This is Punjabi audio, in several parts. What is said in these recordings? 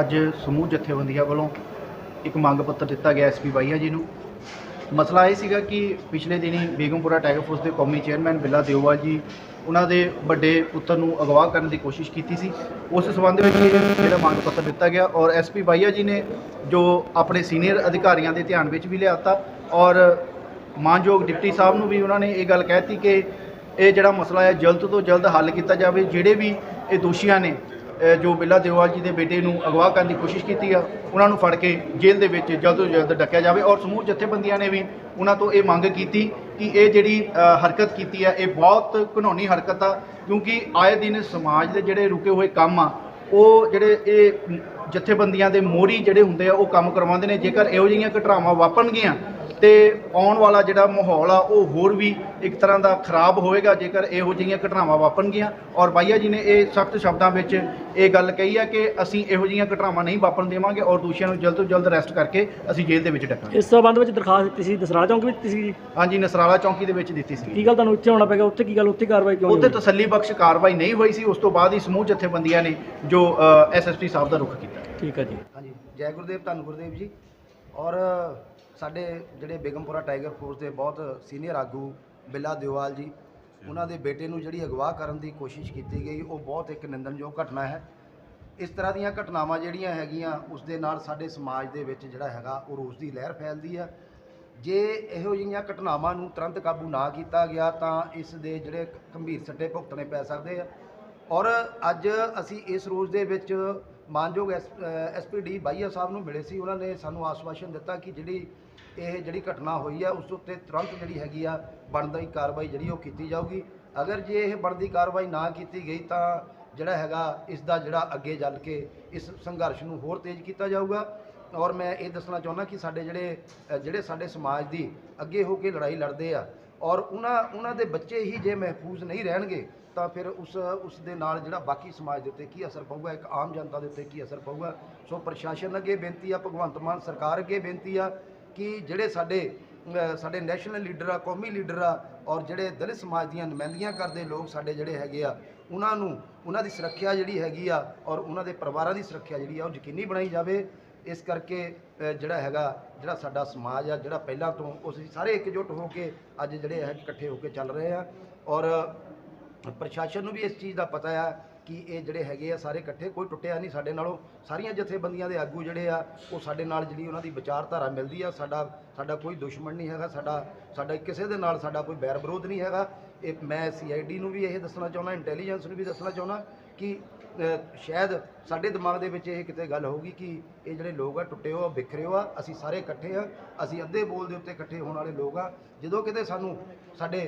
ਅੱਜ ਸਮੂਹ ਜਥੇਬੰਦੀਆਂ ਵੱਲੋਂ ਇੱਕ ਮੰਗ ਪੱਤਰ ਦਿੱਤਾ ਗਿਆ ਐਸਪੀ ਬਾਈਆ ਜੀ ਨੂੰ। ਮਸਲਾ ਇਹ ਸੀਗਾ ਕਿ ਪਿਛਲੇ ਦਿਨੀ ਬੇਗਮਪੁਰਾ ਟਾਈਗਰ ਫੋਰਸ ਦੇ ਕੌਮੀ ਚੇਅਰਮੈਨ ਬਿੱਲਾ ਦਿਓਵਾਲ ਜੀ, ਉਹਨਾਂ ਦੇ ਵੱਡੇ ਪੁੱਤਰ ਨੂੰ ਅਗਵਾ ਕਰਨ ਦੀ ਕੋਸ਼ਿਸ਼ ਕੀਤੀ ਸੀ। ਉਸ ਸਬੰਧ ਵਿੱਚ ਇਹ ਜਿਹੜਾ ਮੰਗ ਪੱਤਰ ਦਿੱਤਾ ਗਿਆ ਔਰ ਐਸਪੀ ਬਾਈਆ ਜੀ ਨੇ ਜੋ ਆਪਣੇ ਸੀਨੀਅਰ ਅਧਿਕਾਰੀਆਂ ਦੇ ਧਿਆਨ ਵਿੱਚ ਵੀ ਲਿਆਤਾ ਔਰ ਮਾਨਯੋਗ ਡਿਪਟੀ ਸਾਹਿਬ ਨੂੰ ਵੀ ਉਹਨਾਂ ਨੇ ਇਹ ਗੱਲ ਕਹਿਤੀ ਕਿ ਇਹ ਜਿਹੜਾ ਮਸਲਾ ਹੈ ਜਲਦ ਤੋਂ ਜਲਦ ਹੱਲ ਕੀਤਾ ਜਾਵੇ। ਜਿਹੜੇ ਵੀ ਇਹ ਦੋਸ਼ੀਆਂ ਨੇ ਜੋ ਬਿੱਲਾ ਦਿਓਵਾਲ ਜੀ ਦੇ ਬੇਟੇ ਨੂੰ ਅਗਵਾ ਕਰਨ ਦੀ ਕੋਸ਼ਿਸ਼ ਕੀਤੀ ਆ, ਉਹਨਾਂ ਨੂੰ ਫੜ ਕੇ ਜੇਲ੍ਹ ਦੇ ਵਿੱਚ ਜਲਦ ਤੋਂ ਜਲਦ ਡੱਕਿਆ ਜਾਵੇ ਔਰ ਸਮੂਹ ਜਥੇਬੰਦੀਆਂ ਨੇ ਵੀ ਉਹਨਾਂ ਤੋਂ ਇਹ ਮੰਗ ਕੀਤੀ ਕਿ ਇਹ ਜਿਹੜੀ ਹਰਕਤ ਕੀਤੀ ਆ, ਇਹ ਬਹੁਤ ਘਿਨੌਣੀ ਹਰਕਤ ਆ, ਕਿਉਂਕਿ ਆਏ ਦਿਨ ਸਮਾਜ ਦੇ ਜਿਹੜੇ ਰੁਕੇ ਹੋਏ ਕੰਮ ਆ, ਉਹ ਜਿਹੜੇ ਇਹ ਜਥੇਬੰਦੀਆਂ ਦੇ ਮੋਹਰੀ ਜਿਹੜੇ ਹੁੰਦੇ ਆ, ਉਹ ਕੰਮ ਕਰਵਾਉਂਦੇ ਨੇ, ਜੇਕਰ ਇਹੋ ਜਿਹੀਆਂ ਘਟਨਾਵਾਂ ਵਾਪਰਨਗੀਆਂ ਤੇ ਆਉਣ ਵਾਲਾ ਜਿਹੜਾ ਮਾਹੌਲ ਆ ਉਹ ਹੋਰ ਵੀ ਇੱਕ ਤਰ੍ਹਾਂ ਦਾ ਖਰਾਬ ਹੋਏਗਾ ਜੇਕਰ ਇਹੋ ਜਿਹੀਆਂ ਘਟਨਾਵਾਂ ਵਾਪਰਨਗੀਆਂ। ਔਰ ਬਾਈਆ ਜੀ ਨੇ ਇਹ ਸਖਤ ਸ਼ਬਦਾਂ ਵਿੱਚ ਇਹ ਗੱਲ ਕਹੀ ਆ ਕਿ ਅਸੀਂ ਇਹੋ ਜਿਹੀਆਂ ਘਟਨਾਵਾਂ ਨਹੀਂ ਵਾਪਰਨ ਦੇਵਾਂਗੇ ਔਰ ਦੋਸ਼ੀਆਂ ਨੂੰ ਜਲਦ ਤੋਂ ਜਲਦ ਅਰੈਸਟ ਕਰਕੇ ਅਸੀਂ ਜੇਲ੍ਹ ਦੇ ਵਿੱਚ ਡੱਕਾਂਗੇ। ਇਸ ਸੰਬੰਧ ਵਿੱਚ ਦਰਖਾਸਤ ਦਿੱਤੀ ਸੀ ਦਸਰਾਲਾ ਚੌਂਕ ਵਿੱਚ ਦਿੱਤੀ ਸੀ ਜੀ। ਹਾਂਜੀ ਨਸਰਾਲਾ ਚੌਂਕੀ ਦੇ ਵਿੱਚ ਦਿੱਤੀ ਸੀ। ਕੀ ਗੱਲ ਤੁਹਾਨੂੰ ਇੱਥੇ ਆਉਣਾ ਪੈ ਗਿਆ? ਉੱਥੇ ਕੀ ਗੱਲ ਉੱਥੇ ਕਾਰਵਾਈ ਕਿਉਂ ਉੱਥੇ ਨਹੀਂ ਹੋਈ? ਤਸੱਲੀ ਬਖਸ਼ ਕਾਰਵਾਈ ਨਹੀਂ ਹੋਈ ਸੀ ਉਸ ਤੋਂ ਬਾਅਦ ਹੀ ਸਮੂਹ ਜਥੇਬੰਦੀਆਂ ਨੇ ਜੋ ਐਸਐਸਪੀ ਸਾਹਿਬ ਦਾ ਰੁਖ ਕੀਤਾ। ਠੀਕ ਹੈ ਜੀ। ਹਾਂਜੀ ਜੈ ਗੁਰਦੇਵ ਧੰਨ ਗੁਰਦੇਵ ਜੀ। ਔਰ ਸਾਡੇ ਜਿਹੜੇ ਬੇਗਮਪੁਰਾ ਟਾਈਗਰ ਫੋਰਸ ਦੇ ਬਹੁਤ ਸੀਨੀਅਰ ਆਗੂ ਬਿੱਲਾ ਦਿਓਵਾਲ ਜੀ, ਉਹਨਾਂ ਦੇ ਬੇਟੇ ਨੂੰ ਜਿਹੜੀ ਅਗਵਾ ਕਰਨ ਦੀ ਕੋਸ਼ਿਸ਼ ਕੀਤੀ ਗਈ, ਉਹ ਬਹੁਤ ਇੱਕ ਨਿੰਦਣਯੋਗ ਘਟਨਾ ਹੈ। ਇਸ ਤਰ੍ਹਾਂ ਦੀਆਂ ਘਟਨਾਵਾਂ ਜਿਹੜੀਆਂ ਹੈਗੀਆਂ, ਉਸ ਦੇ ਨਾਲ ਸਾਡੇ ਸਮਾਜ ਦੇ ਵਿੱਚ ਜਿਹੜਾ ਹੈਗਾ, ਉਹ ਰੋਸ ਦੀ ਲਹਿਰ ਫੈਲਦੀ ਹੈ। ਜੇ ਇਹੋ ਜਿਹੀਆਂ ਘਟਨਾਵਾਂ ਨੂੰ ਤੁਰੰਤ ਕਾਬੂ ਨਾ ਕੀਤਾ ਗਿਆ, ਤਾਂ ਇਸ ਦੇ ਜਿਹੜੇ ਗੰਭੀਰ ਸੱਟੇ ਭੁਗਤਣੇ ਪੈ ਸਕਦੇ ਆ। ਔਰ ਅੱਜ ਅਸੀਂ ਇਸ ਰੋਜ਼ ਦੇ ਵਿੱਚ ਮਾਨਯੋਗ ਐਸਪੀਡੀ ਬਾਈਆ ਸਾਹਿਬ ਨੂੰ ਮਿਲੇ ਸੀ, ਉਹਨਾਂ ਨੇ ਸਾਨੂੰ ਆਸ਼ਵਾਸਨ ਦਿੱਤਾ ਕਿ ਜਿਹੜੀ ਇਹ ਜਿਹੜੀ ਘਟਨਾ ਹੋਈ ਹੈ ਉਸ ਉੱਤੇ ਤੁਰੰਤ ਜਿਹੜੀ ਹੈਗੀ ਆ ਬਣਦੀ ਕਾਰਵਾਈ ਜਿਹੜੀ ਉਹ ਕੀਤੀ ਜਾਊਗੀ। ਅਗਰ ਜੇ ਇਹ ਬਣਦੀ ਕਾਰਵਾਈ ਨਾ ਕੀਤੀ ਗਈ ਤਾਂ ਜਿਹੜਾ ਹੈਗਾ, ਇਸ ਦਾ ਜਿਹੜਾ ਅੱਗੇ ਚੱਲ ਕੇ ਇਸ ਸੰਘਰਸ਼ ਨੂੰ ਹੋਰ ਤੇਜ਼ ਕੀਤਾ ਜਾਊਗਾ। ਔਰ ਮੈਂ ਇਹ ਦੱਸਣਾ ਚਾਹੁੰਦਾ ਕਿ ਸਾਡੇ ਜਿਹੜੇ ਜਿਹੜੇ ਸਾਡੇ ਸਮਾਜ ਦੀ ਅੱਗੇ ਹੋ ਕੇ ਲੜਾਈ ਲੜਦੇ ਆ ਔਰ ਉਹਨਾਂ ਉਹਨਾਂ ਦੇ ਬੱਚੇ ਹੀ ਜੇ ਮਹਿਫੂਜ਼ ਨਹੀਂ ਰਹਿਣਗੇ, ਤਾਂ ਫਿਰ ਉਸ ਉਸ ਦੇ ਨਾਲ ਜਿਹੜਾ ਬਾਕੀ ਸਮਾਜ ਦੇ ਉੱਤੇ ਕੀ ਅਸਰ ਪਊਗਾ, ਇੱਕ ਆਮ ਜਨਤਾ ਦੇ ਉੱਤੇ ਕੀ ਅਸਰ ਪਊਗਾ? ਸੋ ਪ੍ਰਸ਼ਾਸਨ ਅੱਗੇ ਬੇਨਤੀ ਆ, ਭਗਵੰਤ ਮਾਨ ਸਰਕਾਰ ਅੱਗੇ ਬੇਨਤੀ ਆ ਕਿ ਜਿਹੜੇ ਸਾਡੇ ਸਾਡੇ ਨੈਸ਼ਨਲ ਲੀਡਰ ਆ, ਕੌਮੀ ਲੀਡਰ ਆ, ਔਰ ਜਿਹੜੇ ਦਲਿਤ ਸਮਾਜ ਦੀਆਂ ਨੁਮਾਇੰਦਗੀਆਂ ਕਰਦੇ ਲੋਕ ਸਾਡੇ ਜਿਹੜੇ ਹੈਗੇ ਆ, ਉਹਨਾਂ ਨੂੰ, ਉਹਨਾਂ ਦੀ ਸੁਰੱਖਿਆ ਜਿਹੜੀ ਹੈਗੀ ਆ, ਔਰ ਉਹਨਾਂ ਦੇ ਪਰਿਵਾਰਾਂ ਦੀ ਸੁਰੱਖਿਆ ਜਿਹੜੀ ਆ, ਉਹ ਯਕੀਨੀ ਬਣਾਈ ਜਾਵੇ। ਇਸ ਕਰਕੇ ਜਿਹੜਾ ਹੈਗਾ, ਜਿਹੜਾ ਸਾਡਾ ਸਮਾਜ ਆ, ਜਿਹੜਾ ਪਹਿਲਾਂ ਤੋਂ ਉਸ ਸਾਰੇ ਇਕਜੁੱਟ ਹੋ ਕੇ ਅੱਜ ਜਿਹੜੇ ਹੈ ਇਕੱਠੇ ਹੋ ਕੇ ਚੱਲ ਰਹੇ ਆ। ਔਰ ਪ੍ਰਸ਼ਾਸਨ ਨੂੰ ਵੀ ਇਸ ਚੀਜ਼ ਦਾ ਪਤਾ ਆ ਕਿ ਇਹ ਜਿਹੜੇ ਹੈਗੇ ਆ ਸਾਰੇ ਇਕੱਠੇ, ਕੋਈ ਟੁੱਟਿਆ ਨਹੀਂ ਸਾਡੇ ਨਾਲੋਂ। ਸਾਰੀਆਂ ਜਥੇਬੰਦੀਆਂ ਦੇ ਆਗੂ ਜਿਹੜੇ ਆ, ਉਹ ਸਾਡੇ ਨਾਲ ਜਿਹੜੀ ਉਹਨਾਂ ਦੀ ਵਿਚਾਰਧਾਰਾ ਮਿਲਦੀ ਆ। ਸਾਡਾ ਸਾਡਾ ਕੋਈ ਦੁਸ਼ਮਣ ਨਹੀਂ ਹੈਗਾ, ਸਾਡਾ ਸਾਡਾ ਕਿਸੇ ਦੇ ਨਾਲ ਸਾਡਾ ਕੋਈ ਬੈਰ ਵਿਰੋਧ ਨਹੀਂ ਹੈਗਾ। ਇਹ ਮੈਂ ਸੀਆਈਡੀ ਨੂੰ ਵੀ ਇਹ ਦੱਸਣਾ ਚਾਹੁੰਦਾ ਇੰਟੈਲੀਜੈਂਸ ਨੂੰ ਵੀ ਦੱਸਣਾ ਚਾਹੁੰਦਾ ਕਿ ਸ਼ਾਇਦ ਸਾਡੇ ਦਿਮਾਗ ਦੇ ਵਿੱਚ ਇਹ ਕਿਤੇ ਗੱਲ ਹੋਊਗੀ ਕਿ ਇਹ ਜਿਹੜੇ ਲੋਕ ਆ, ਟੁੱਟੇ ਹੋ ਆ, ਬਿਖਰੇ ਹੋ ਆ, ਅਸੀਂ ਸਾਰੇ ਇਕੱਠੇ ਆ, ਅਸੀਂ ਅੱਧੇ ਬੋਲ ਦੇ ਉੱਤੇ ਇਕੱਠੇ ਹੋਣ ਵਾਲੇ ਲੋਕ ਆ। ਜਦੋਂ ਕਿਤੇ ਸਾਨੂੰ ਸਾਡੇ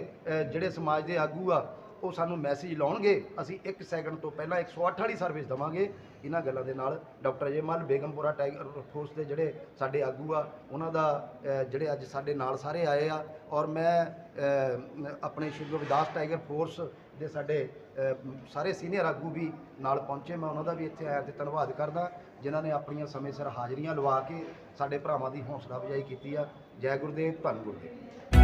ਜਿਹੜੇ ਸਮਾਜ ਦੇ ਆਗੂ ਆ ਉਹ ਸਾਨੂੰ ਮੈਸੇਜ ਲਾਉਣਗੇ, ਅਸੀਂ 1 ਸੈਕਿੰਡ ਤੋਂ ਪਹਿਲਾਂ 108 ਵਾਲੀ ਸਰਵਿਸ ਦਵਾਂਗੇ। ਇਹਨਾਂ ਗੱਲਾਂ ਦੇ ਨਾਲ doctor Ajemal, Begampura tiger force ਦੇ ਜਿਹੜੇ ਸਾਡੇ ਆਗੂ ਆ, ਉਹਨਾਂ ਦਾ ਜਿਹੜੇ ਅੱਜ ਸਾਡੇ ਨਾਲ ਸਾਰੇ ਆਏ ਆ। ਔਰ ਮੈਂ ਆਪਣੇ ਸ਼੍ਰੀ ਗੁਰਦਾਸ ਟਾਈਗਰ ਫੋਰਸ ਦੇ ਸਾਡੇ ਸਾਰੇ ਸੀਨੀਅਰ ਆਗੂ ਵੀ ਨਾਲ ਪਹੁੰਚੇ। ਮੈਂ ਉਹਨਾਂ ਦਾ ਵੀ ਇੱਥੇ ਆਇਆ ਤੇ ਧੰਨਵਾਦ ਕਰਦਾ, ਜਿਨ੍ਹਾਂ ਨੇ ਆਪਣੀਆਂ ਸਮੇਂ ਸਿਰ ਹਾਜ਼ਰੀਆਂ ਲਵਾ ਕੇ ਸਾਡੇ ਭਰਾਵਾਂ ਦੀ ਹੌਸਲਾ ਅਫਜ਼ਾਈ ਕੀਤੀ ਆ। ਜੈ ਗੁਰਦੇਵ, ਧੰਨ ਗੁਰਦੇਵ।